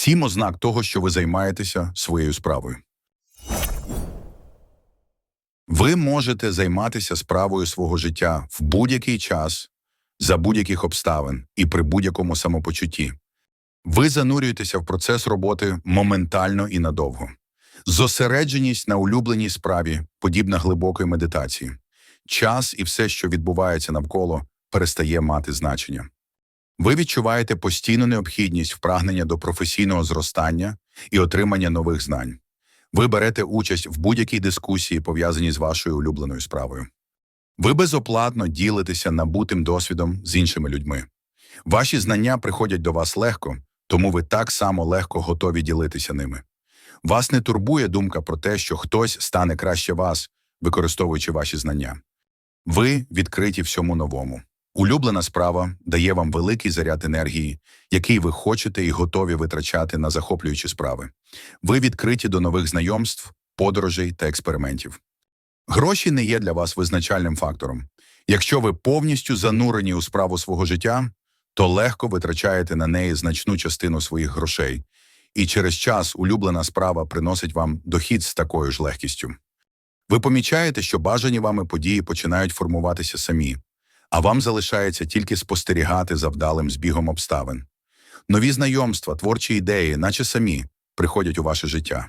Сім ознак того, що ви займаєтеся своєю справою. Ви можете займатися справою свого життя в будь-який час, за будь-яких обставин і при будь-якому самопочутті. Ви занурюєтеся в процес роботи моментально і надовго. Зосередженість на улюбленій справі, подібна глибокої медитації. Час і все, що відбувається навколо, перестає мати значення. Ви відчуваєте постійну необхідність в прагнення до професійного зростання і отримання нових знань. Ви берете участь в будь-якій дискусії, пов'язаній з вашою улюбленою справою. Ви безоплатно ділитеся набутим досвідом з іншими людьми. Ваші знання приходять до вас легко, тому ви так само легко готові ділитися ними. Вас не турбує думка про те, що хтось стане краще вас, використовуючи ваші знання. Ви відкриті всьому новому. Улюблена справа дає вам великий заряд енергії, який ви хочете і готові витрачати на захоплюючі справи. Ви відкриті до нових знайомств, подорожей та експериментів. Гроші не є для вас визначальним фактором. Якщо ви повністю занурені у справу свого життя, то легко витрачаєте на неї значну частину своїх грошей, і через час улюблена справа приносить вам дохід з такою ж легкістю. Ви помічаєте, що бажані вами події починають формуватися самі, а вам залишається тільки спостерігати за вдалим збігом обставин. Нові знайомства, творчі ідеї, наче самі, приходять у ваше життя.